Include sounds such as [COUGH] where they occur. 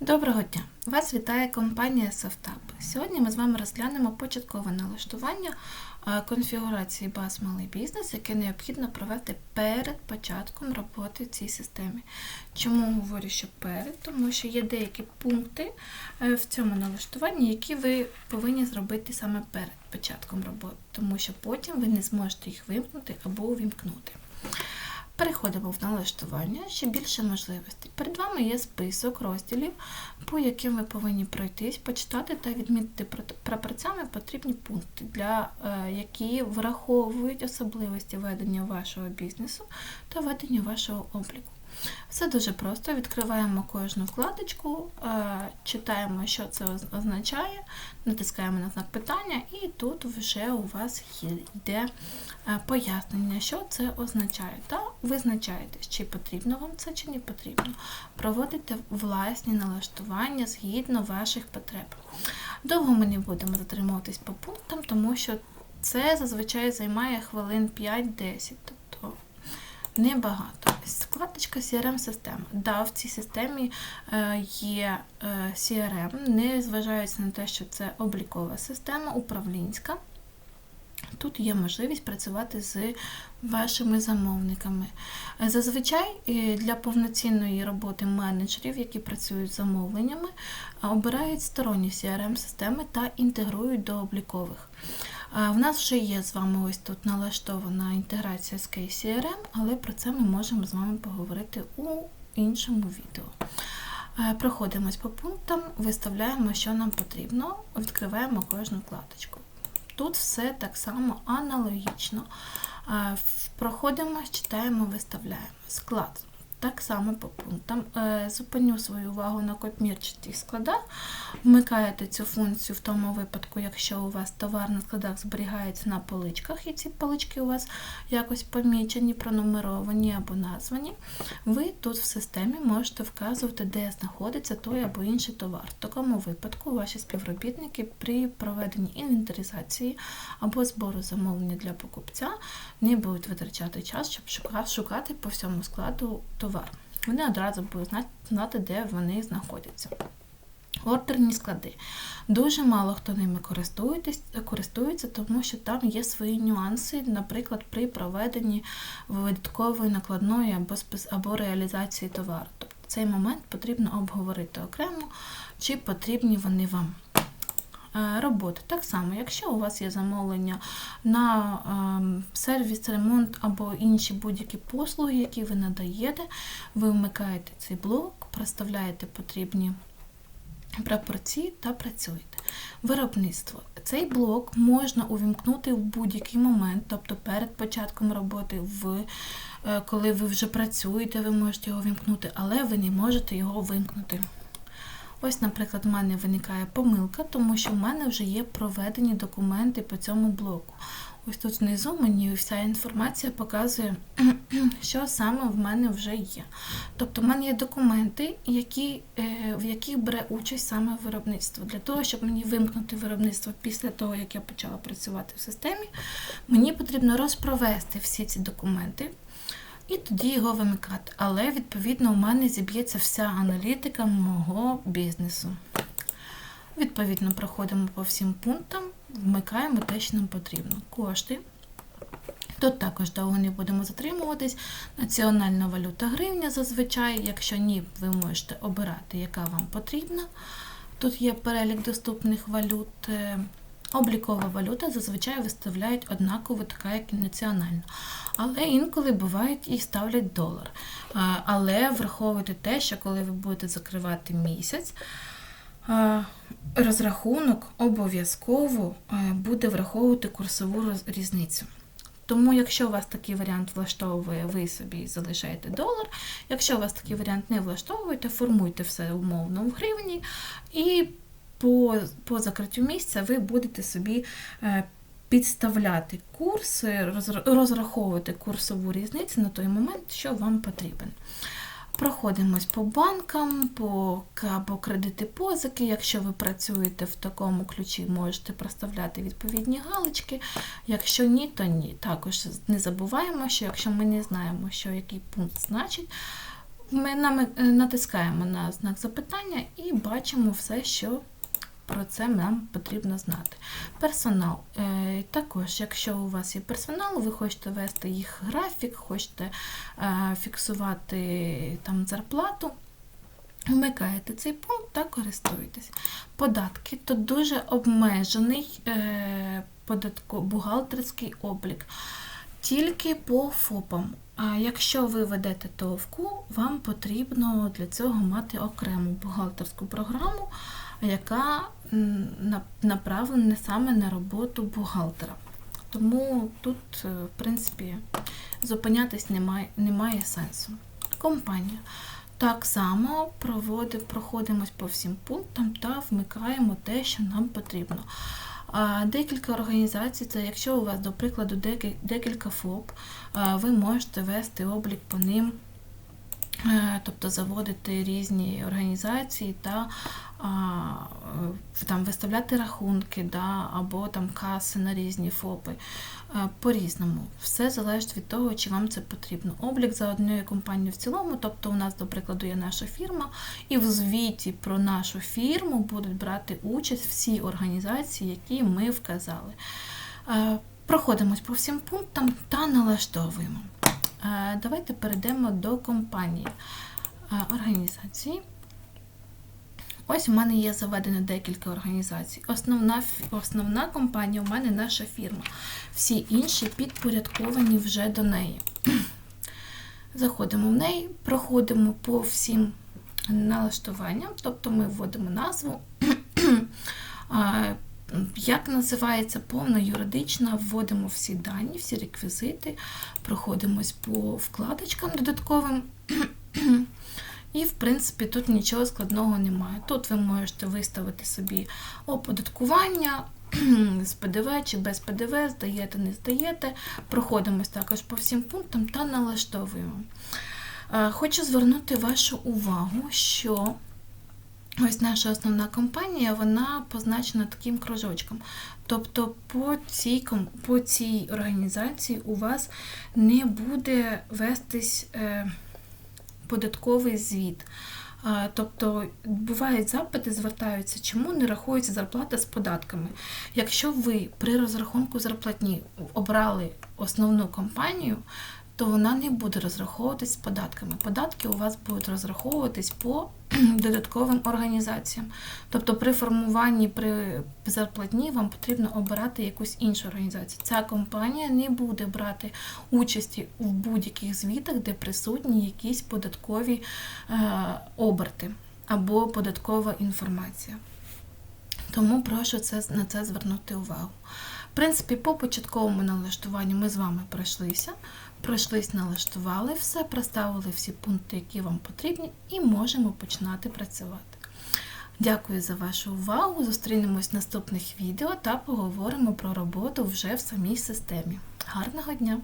Доброго дня! Вас вітає компанія SafTab. Сьогодні ми з вами розглянемо початкове налаштування е, конфігурації баз малий бізнес, яке необхідно провести перед початком роботи в цій системі. Чому говорю, що перед? Тому що є деякі пункти е, в цьому налаштуванні, які ви повинні зробити саме перед початком роботи, тому що потім ви не зможете їх вимкнути або увімкнути. Переходимо в налаштування, ще більше можливостей. Перед вами є список розділів, по яким ви повинні пройтись, почитати та відмітити прапорцями потрібні пункти, для е, які враховують особливості ведення вашого бізнесу та ведення вашого обліку. Все дуже просто. Відкриваємо кожну вкладочку, е, читаємо, що це означає, натискаємо на знак питання, і тут вже у вас йде е, пояснення, що це означає. Та визначаєте, чи потрібно вам це, чи не потрібно. Проводите власні налаштування згідно ваших потреб. Довго ми не будемо затримуватись по пунктам, тому що це зазвичай займає хвилин 5-10. Небагато. Складочка CRM-система. Да, в цій системі е, є е, CRM, не зважаючи на те, що це облікова система, управлінська. Тут є можливість працювати з вашими замовниками. Зазвичай е, для повноцінної роботи менеджерів, які працюють з замовленнями, обирають сторонні CRM-системи та інтегрують до облікових. В нас вже є з вами ось тут налаштована інтеграція з KCRM, але про це ми можемо з вами поговорити у іншому відео. Проходимось по пунктам, виставляємо, що нам потрібно, відкриваємо кожну вкладочку. Тут все так само аналогічно. Проходимо, читаємо, виставляємо. Склад. Так само по пунктам. Е, зупиню свою увагу на копмірчатих складах. Вмикаєте цю функцію в тому випадку, якщо у вас товар на складах зберігається на поличках, і ці полички у вас якось помічені, пронумеровані або названі. Ви тут в системі можете вказувати, де знаходиться той або інший товар. В такому випадку ваші співробітники при проведенні інвентаризації або збору замовлення для покупця не будуть витрачати час, щоб шукати по всьому складу товар товар. Вони одразу будуть знати, де вони знаходяться. Ордерні склади. Дуже мало хто ними користується, тому що там є свої нюанси, наприклад, при проведенні видаткової накладної або або реалізації товару. Тобто цей момент потрібно обговорити окремо, чи потрібні вони вам. Е, роботи. Так само, якщо у вас є замовлення на ем, сервіс, ремонт або інші будь-які послуги, які ви надаєте, ви вмикаєте цей блок, проставляєте потрібні прапорці та працюєте. Виробництво. Цей блок можна увімкнути в будь-який момент, тобто перед початком роботи, в, е, коли ви вже працюєте, ви можете його вимкнути, але ви не можете його вимкнути. Ось, наприклад, в мене виникає помилка, тому що в мене вже є проведені документи по цьому блоку. Ось тут внизу мені вся інформація показує, [CLEARS THROAT] що саме в мене вже є. Тобто в мене є документи, які, е, в яких бере участь саме виробництво. Для того, щоб мені вимкнути виробництво після того, як я почала працювати в системі, мені потрібно розпровести всі ці документи і тоді його вимикати. Але, відповідно, у мене зіб'ється вся аналітика мого бізнесу. Відповідно, проходимо по всім пунктам, вмикаємо те, що нам потрібно. Кошти. Тут також довго не будемо затримуватись. Національна валюта гривня зазвичай, якщо ні, ви можете обирати, яка вам потрібна. Тут є перелік доступних валют. Облікова валюта зазвичай виставляють однаково, така, як і національна. Але інколи бувають і ставлять долар. Але враховуйте те, що коли ви будете закривати місяць, розрахунок обов'язково буде враховувати курсову різницю. Тому, якщо у вас такий варіант влаштовує, ви собі залишаєте долар. Якщо у вас такий варіант не влаштовує, формуйте все умовно в гривні і по по закриттю місця ви будете собі е, підставляти курс, розраховувати курсову різницю на той момент, що вам потрібен. Проходимось по банкам, по або кредити позики. Якщо ви працюєте в такому ключі, можете проставляти відповідні галочки. Якщо ні, то ні. Також не забуваємо, що якщо ми не знаємо, що який пункт значить, Ми е, натискаємо на знак запитання і бачимо все, що про це нам потрібно знати. Персонал. Е, Також, якщо у вас є персонал, ви хочете вести їх графік, хочете е, фіксувати там зарплату. Вмикаєте цей пункт та користуєтесь. Податки то дуже обмежений е, податко, бухгалтерський облік. Тільки по ФОПам. А якщо ви ведете ТОВКу, вам потрібно для цього мати окрему бухгалтерську програму, яка направлена саме на роботу бухгалтера. Тому тут, е, в принципі, зупинятись немає, немає сенсу. Компанія. Так само проводи, проходимось по всім пунктам та вмикаємо те, що нам потрібно. Декілька організацій, це якщо у вас, до прикладу, декілька ФОП, ви можете вести облік по ним, тобто заводити різні організації та е, там виставляти рахунки да, або там каси на різні ФОПи. Е, По-різному. Все залежить від того, чи вам це потрібно. Облік за однією компанією в цілому, тобто у нас, до прикладу, є наша фірма, і в звіті про нашу фірму будуть брати участь всі організації, які ми вказали. Е, Проходимось по всім пунктам та налаштовуємо. Е, Давайте перейдемо до компанії Е, організації. Ось у мене є заведено декілька організацій. Основна, основна компанія у мене наша фірма. Всі інші підпорядковані вже до неї. [CLEARS THROAT] Заходимо в неї, проходимо по всім налаштуванням, тобто ми вводимо назву. [CLEARS THROAT] Як називається повна юридична, вводимо всі дані, всі реквізити, проходимось по вкладочкам додатковим. [CLEARS THROAT] І, в принципі, тут нічого складного немає. Тут ви можете виставити собі оподаткування [CLEARS THROAT] з ПДВ чи без ПДВ, здаєте, не здаєте. Проходимось також по всім пунктам та налаштовуємо. Е, Хочу звернути вашу увагу, що ось наша основна компанія, вона позначена таким кружочком. Тобто по цій, по цій організації у вас не буде вестись. Е, податковий звіт. Тобто бувають запити, звертаються, чому не рахується зарплата з податками. Якщо ви при розрахунку зарплатні обрали основну компанію, то вона не буде розраховуватись з податками. Податки у вас будуть розраховуватись по [CLEARS THROAT] додатковим організаціям. Тобто при формуванні при зарплатні вам потрібно обирати якусь іншу організацію. Ця компанія не буде брати участі в будь-яких звітах, де присутні якісь податкові е, оберти або податкова інформація. Тому прошу це, на це звернути увагу. В принципі, по початковому налаштуванню ми з вами пройшлися. Пройшлись, налаштували все, проставили всі пункти, які вам потрібні, і можемо починати працювати. Дякую за вашу увагу. Зустрінемось в наступних відео та поговоримо про роботу вже в самій системі. Гарного дня!